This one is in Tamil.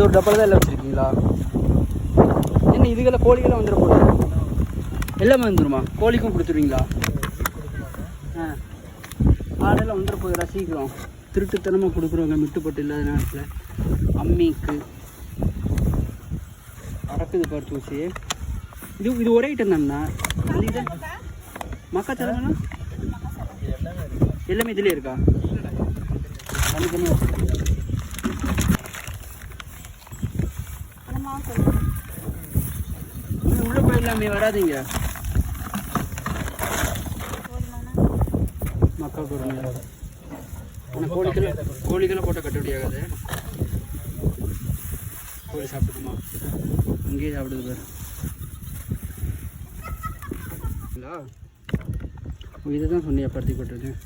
இந்த ஒரு டப்பால தான் எல்லாம் வச்சுருக்கீங்களா? என்ன இதுக்கெல்லாம் கோழிக்கெல்லாம் வந்துட போகுது? எல்லாமே வந்துருமா? கோழிக்கும் கொடுத்துருவீங்களா? ஆ. ஆடெல்லாம் வந்துட போகுதுடா சீக்கிரம். திருட்டுத்தனமாக கொடுக்குறவங்க மிட்டுப்பட்டு இல்லாத நேரத்தில். அம்மிக்கு. அடக்குது பாரு தூசி. இது இது ஒரே ஐட்டம் தானே? மக்காச்சோளம்னா எல்லாமே இதுலேயே இருக்கா? தனித்தனியாக உள்ள போயிடலாமே வராதிங்க மக்கா குருமையா ஆனால் கோழிக்கெல்லாம் கோழிக்கெல்லாம் போட்டால் கட்டுப்படி ஆகாது கோழி சாப்பிட்டுக்குமா அங்கேயே சாப்பிடுது பாரு இதை தான் சொன்னியா பருத்தி போட்டுருக்கேன்